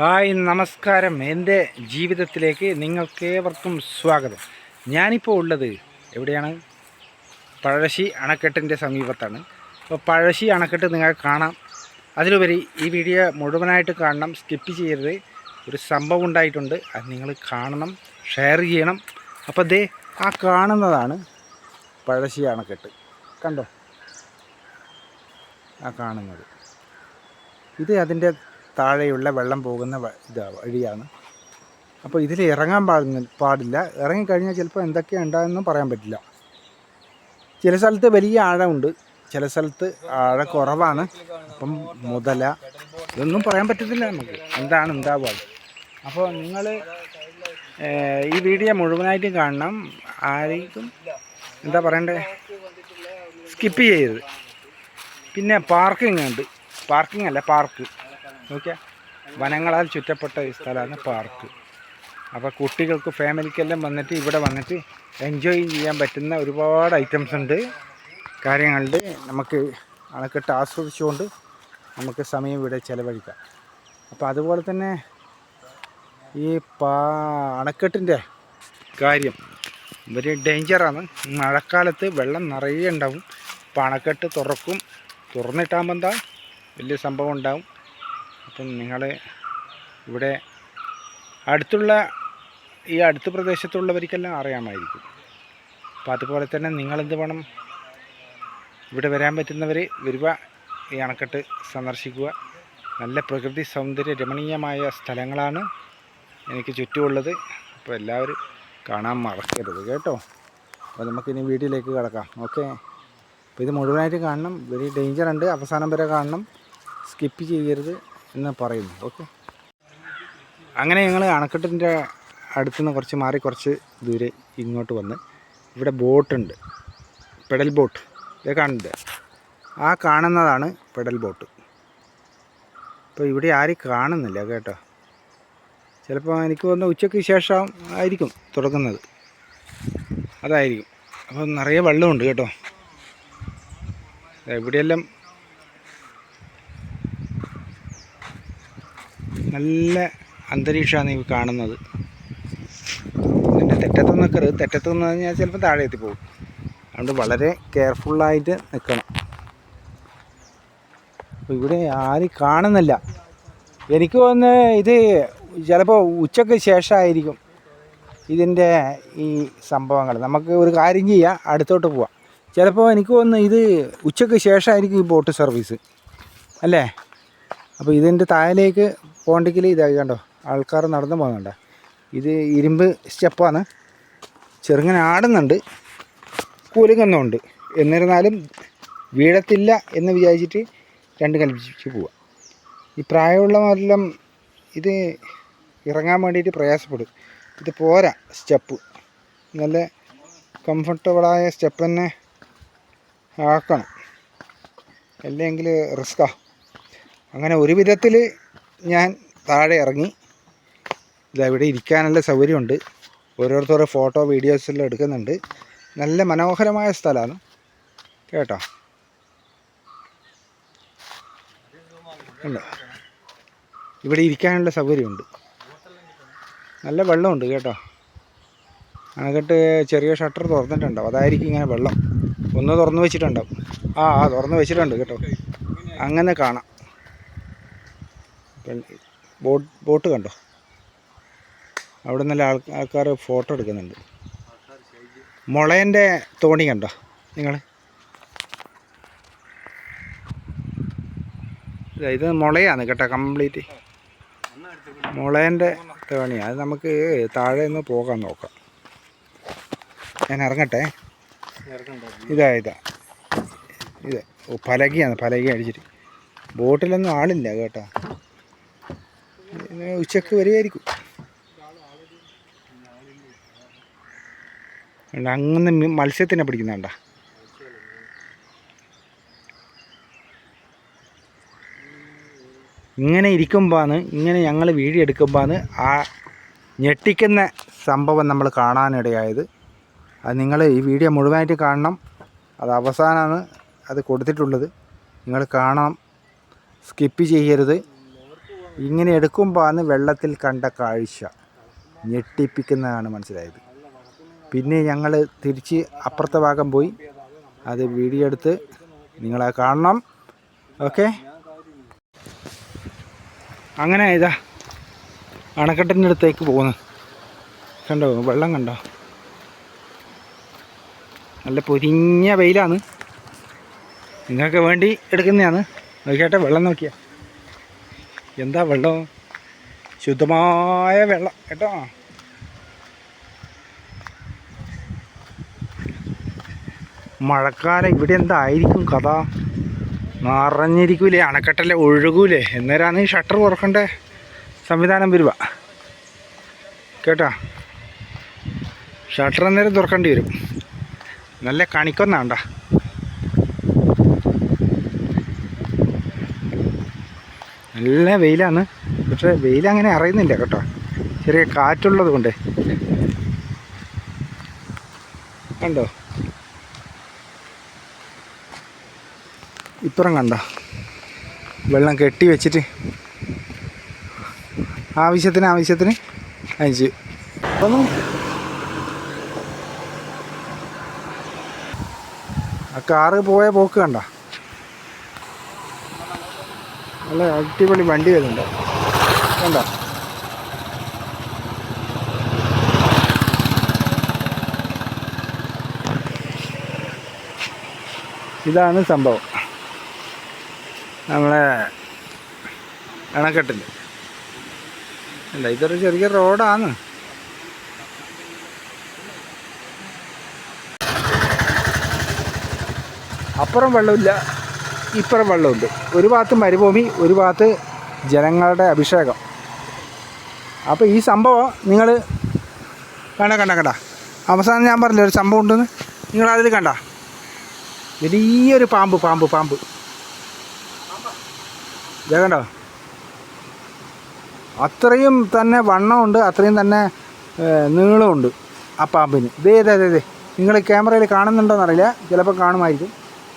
Hi നമസ്കാരം. എന്റെ ജീവിതത്തിലേക്ക് നിങ്ങൾക്കേവർക്കും സ്വാഗതം. ഞാനിപ്പോൾ ഉള്ളത് എവിടെയാണ്? പഴശ്ശി അണക്കെട്ടിന്റെ സമീപത്താണ്. അപ്പോൾ പഴശ്ശി അണക്കെട്ട് നിങ്ങൾക്ക് കാണാം. അതിലുപരി ഈ വീഡിയോ മുഴുവനായിട്ട് കാണണം. സ്കിപ്പ് ചെയ്യരുത്. ഒരു സംഭവം ഉണ്ടായിട്ടുണ്ട്. അത് നിങ്ങൾ കാണണം ഷെയർ ചെയ്യണം. അപ്പോൾ ദേ ആ കാണുന്നതാണ് പഴശ്ശി അണക്കെട്ട്. കണ്ടോ? ആ കാണുന്നത്. ഇത് അതിന്റെ താഴെയുള്ള വെള്ളം പോകുന്ന ഇതാ വഴിയാണ്. അപ്പോൾ ഇതിൽ ഇറങ്ങാൻ പാടുന്ന പാടില്ല. ഇറങ്ങിക്കഴിഞ്ഞാൽ ചിലപ്പോൾ എന്തൊക്കെയാണ് ഉണ്ടാകുമെന്നും പറയാൻ പറ്റില്ല. ചില സ്ഥലത്ത് വലിയ ആഴമുണ്ട്. ചില സ്ഥലത്ത് ആഴ കുറവാണ്. അപ്പം മുതല ഇതൊന്നും പറയാൻ പറ്റത്തില്ല നമുക്ക്. എന്താണ് ഉണ്ടാവുക? അപ്പോൾ നിങ്ങൾ ഈ വീഡിയോ മുഴുവനായിട്ടും കാണണം. ആരെയും എന്താ പറയണ്ടേ? സ്കിപ്പ് ചെയ്യരുത്. പിന്നെ പാർക്കിംഗ് ഉണ്ട്. പാർക്കിംഗ് അല്ല പാർക്ക്. നോക്കിയാൽ വനങ്ങളാൽ ചുറ്റപ്പെട്ട ഈ സ്ഥലമാണ് പാർക്ക്. അപ്പോൾ കുട്ടികൾക്ക് ഫാമിലിക്കെല്ലാം വന്നിട്ട് ഇവിടെ വന്നിട്ട് എൻജോയ് ചെയ്യാൻ പറ്റുന്ന ഒരുപാട് ഐറ്റംസ് ഉണ്ട് കാര്യങ്ങളുണ്ട്. നമുക്ക് അണക്കെട്ട് ആസ്വദിച്ചുകൊണ്ട് നമുക്ക് സമയം ഇവിടെ ചിലവഴിക്കാം. അപ്പോൾ അതുപോലെ തന്നെ ഈ പാ അണക്കെട്ടിന്റെ കാര്യം ഒരു ഡേഞ്ചറാണ്. മഴക്കാലത്ത് വെള്ളം നിറയെ ഉണ്ടാവും. അപ്പോൾ അണക്കെട്ട് തുറക്കും. തുറന്നിട്ടാകുമ്പോൾ എന്താ? വലിയ സംഭവം ഉണ്ടാവും. അപ്പം നിങ്ങൾ ഇവിടെ അടുത്തുള്ള ഈ അടുത്ത പ്രദേശത്തുള്ളവർക്കെല്ലാം അറിയാമായിരിക്കും. അപ്പോൾ അതുപോലെ തന്നെ നിങ്ങളെന്ത് വേണം? ഇവിടെ വരാൻ പറ്റുന്നവർ വരിക ഈ അണക്കെട്ട് സന്ദർശിക്കുക. നല്ല പ്രകൃതി സൗന്ദര്യ രമണീയമായ സ്ഥലങ്ങളാണ് എനിക്ക് ചുറ്റുമുള്ളത്. അപ്പോൾ എല്ലാവരും കാണാൻ മറക്കരുത് കേട്ടോ. അപ്പോൾ നമുക്കിനി വീട്ടിലേക്ക് കിടക്കാം. ഓക്കെ. അപ്പോൾ ഇത് മുഴുവനായിട്ട് കാണണം. വെരി ഡേഞ്ചർ ഉണ്ട് അവസാനം വരെ കാണണം. സ്കിപ്പ് ചെയ്യരുത്. എന്ന് പറയുന്നു? ഓക്കെ. അങ്ങനെ ഞങ്ങൾ അണക്കെട്ടിന്റെ അടുത്തുനിന്ന് കുറച്ച് മാറി കുറച്ച് ദൂരെ ഇങ്ങോട്ട് വന്ന് ഇവിടെ ബോട്ടുണ്ട്. Pedal boat. ഇത് കാണുന്നുണ്ട്. ആ കാണുന്നതാണ് പെഡൽ ബോട്ട്. അപ്പോൾ ഇവിടെ ആരും കാണുന്നില്ല കേട്ടോ. ചിലപ്പോൾ എനിക്ക് വന്ന ഉച്ചയ്ക്ക് ശേഷം ആയിരിക്കും തുടങ്ങുന്നത്. അതായിരിക്കും. അപ്പോൾ നിറയെ വെള്ളമുണ്ട് കേട്ടോ. എവിടെയെല്ലാം നല്ല അന്തരീക്ഷമാണ് ഈ കാണുന്നത്. പിന്നെ തെറ്റത്ത് നിൽക്കരുത് തെറ്റത്ത് നിന്ന് കഴിഞ്ഞാൽ ചിലപ്പോൾ താഴെ എത്തിപ്പോകും അതുകൊണ്ട് വളരെ കെയർഫുള്ളായിട്ട് നിൽക്കണം. അപ്പോൾ ഇവിടെ ആരും കാണുന്നില്ല. എനിക്ക് തോന്നുന്നത് ഇത് ചിലപ്പോൾ ഉച്ചയ്ക്ക് ശേഷമായിരിക്കും ഇതിന്റെ ഈ സംഭവങ്ങൾ. നമുക്ക് ഒരു കാര്യം ചെയ്യാം അടുത്തോട്ട് പോവാം. ചിലപ്പോൾ എനിക്ക് തോന്നുന്നു ഇത് ഉച്ചയ്ക്ക് ശേഷമായിരിക്കും ഈ ബോട്ട് സർവീസ്. അല്ലേ? അപ്പോൾ ഇതിന്റെ താഴേക്ക് പോകണ്ടെങ്കിൽ ഇതായി കണ്ടോ? ആൾക്കാർ നടന്നു പോകുന്നുണ്ട്. ഇത് ഇരുമ്പ് സ്റ്റെപ്പാണ്. ചെറുങ്ങനെ ആടുന്നുണ്ട്. കൂലുങ്ങുന്നുണ്ട്. എന്നിരുന്നാലും വീഴത്തില്ല എന്ന് വിചാരിച്ചിട്ട് രണ്ട് കൽപ്പിച്ച് പോവുക ഈ പ്രായമുള്ളവരെല്ലാം ഇത് ഇറങ്ങാൻ വേണ്ടിയിട്ട് പ്രയാസപ്പെടും. ഇത് പോരാ സ്റ്റെപ്പ്. നല്ല കംഫർട്ടബിളായ സ്റ്റെപ്പ് തന്നെ ആക്കണം. അല്ലെങ്കിൽ റിസ്ക്കാണ് അങ്ങനെ ഒരു വിധത്തിൽ ഞാൻ താഴെ ഇറങ്ങി. ഇതവിടെ ഇരിക്കാനുള്ള സൗകര്യമുണ്ട്. ഓരോരുത്തരുടെ ഫോട്ടോ വീഡിയോസ് എല്ലാം എടുക്കുന്നുണ്ട്. നല്ല മനോഹരമായ സ്ഥലമാണ്. കേട്ടോ? ഇവിടെ ഇരിക്കാനുള്ള സൗകര്യമുണ്ട്. നല്ല വെള്ളമുണ്ട് കേട്ടോ. അണക്കെട്ട് ചെറിയ ഷട്ടർ തുറന്നിട്ടുണ്ടാവും. അതായിരിക്കും ഇങ്ങനെ വെള്ളം. ഒന്ന് തുറന്നു വെച്ചിട്ടുണ്ടാവും. ആ ആ തുറന്ന് വെച്ചിട്ടുണ്ട് കേട്ടോ. അങ്ങനെ കാണാം. ബോട്ട് ബോട്ട് കണ്ടോ? അവിടെ നല്ല ആൾ ആൾക്കാർ ഫോട്ടോ എടുക്കുന്നുണ്ട്. മുളേന്റെ തോണി കണ്ടോ? നിങ്ങൾ ഇത് മുളയാണ് കേട്ടോ കംപ്ലീറ്റ്. മുളേന്റെ തോണിയാണ് അത് നമുക്ക് താഴെ നിന്ന് പോകാൻ നോക്കാം. ഞാൻ ഇറങ്ങട്ടെ? ഇതാ ഇതാ. ഇത് പലകിയാണ് പലക അടിച്ചിട്ട്. ബോട്ടിലൊന്നും ആളില്ല കേട്ടോ. ഉച്ചയ്ക്ക് വരുമായിരിക്കും അങ്ങനെ മത്സ്യത്തിനെ പിടിക്കുന്നുണ്ട ഇങ്ങനെ ഇരിക്കുമ്പോഴാണ് ഇങ്ങനെ ഞങ്ങൾ വീഡിയോ എടുക്കുമ്പോഴാണ് ആ ഞെട്ടിക്കുന്ന സംഭവം നമ്മൾ കാണാനിടയായത്. അത് നിങ്ങൾ ഈ വീഡിയോ മുഴുവനായിട്ട് കാണണം. അത് അവസാനമാണ് അത് കൊടുത്തിട്ടുള്ളത്. നിങ്ങൾ കാണാം സ്കിപ്പ് ചെയ്യരുത്. ഇങ്ങനെ എടുക്കുമ്പോഴാണ് വെള്ളത്തിൽ കണ്ട കാഴ്ച. ഞെട്ടിപ്പിക്കുന്നതാണ് മനസ്സിലായത്. പിന്നെ ഞങ്ങൾ തിരിച്ച് അപ്പുറത്തെ ഭാഗം പോയി. അത് വീഡിയോ എടുത്ത് നിങ്ങളെ കാണണം. ഓക്കെ? അങ്ങനെ ഇതാ അണക്കെട്ടിന്റെ അടുത്തേക്ക് പോകുന്നു. കണ്ടോ? വെള്ളം കണ്ടോ? നല്ല പൊരിഞ്ഞ വെയിലാണ്. നിങ്ങൾക്ക് വേണ്ടി എടുക്കുന്നതാണ്. നോക്കിയാട്ടെ വെള്ളം നോക്കിയാ. എന്താ വെള്ളം? ശുദ്ധമായ വെള്ളം കേട്ടോ. മഴക്കാലം ഇവിടെ എന്തായിരിക്കും കഥ? നിറഞ്ഞിരിക്കൂലേ അണക്കെട്ടല്ലേ ഒഴുകൂലേ. എന്നേരാണ് ഈ ഷട്ടർ തുറക്കേണ്ട സംവിധാനം വരിക. കേട്ടോ? ഷട്ടർ അന്നേരം തുറക്കേണ്ടി വരും. നല്ല കണിക്കൊന്നാണ്ട നല്ല വെയിലാണ്. പക്ഷേ വെയിലങ്ങനെ അറിയുന്നില്ല കേട്ടോ. ചെറിയ കാറ്റുള്ളത് കൊണ്ട്. കണ്ടോ? ഇപ്പുറം കണ്ട? വെള്ളം കെട്ടി വെച്ചിട്ട്. ആവശ്യത്തിന് ആവശ്യത്തിന്. അയച്ചു ഒന്നും ആ കാറ് പോയ പോക്ക് കണ്ട? നല്ല അടിപൊളി വണ്ടി വരുന്നുണ്ട്. കണ്ടോ? ഇതാണ് സംഭവം. നമ്മളെ അണക്കെട്ടിൽ അല്ല ഇതൊരു ചെറിയ റോഡാണ്. അപ്പുറം വെള്ളമില്ല. ഇപ്പുറം വെള്ളമുണ്ട്. ഒരു ഭാഗത്ത് മരുഭൂമി ഒരു ഭാഗത്ത് ജനങ്ങളുടെ അഭിഷേകം. അപ്പോൾ ഈ സംഭവം നിങ്ങൾ കണ്ട കണ്ട കണ്ട? അവസാനം ഞാൻ പറഞ്ഞില്ല ഒരു സംഭവം ഉണ്ടെന്ന്? നിങ്ങൾ അതിൽ കണ്ട? വലിയൊരു പാമ്പ് പാമ്പ് പാമ്പ്. ഇതാ കണ്ടോ? അത്രയും തന്നെ വണ്ണമുണ്ട് അത്രയും തന്നെ നീളമുണ്ട് ആ പാമ്പിന്. ഇതേ ഇതേ ഇതേ നിങ്ങൾ ക്യാമറയിൽ കാണുന്നുണ്ടോ കാണുന്നുണ്ടോയെന്നറിയില്ല ചിലപ്പോൾ കാണുമായിരിക്കും.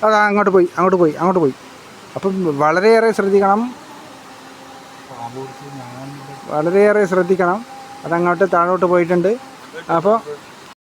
അത് അങ്ങോട്ട് പോയി അങ്ങോട്ട് പോയി അങ്ങോട്ട് പോയി. അപ്പം വളരെയേറെ ശ്രദ്ധിക്കണം. വളരെയേറെ ശ്രദ്ധിക്കണം. അതങ്ങോട്ട് താഴോട്ട് പോയിട്ടുണ്ട്. അപ്പോൾ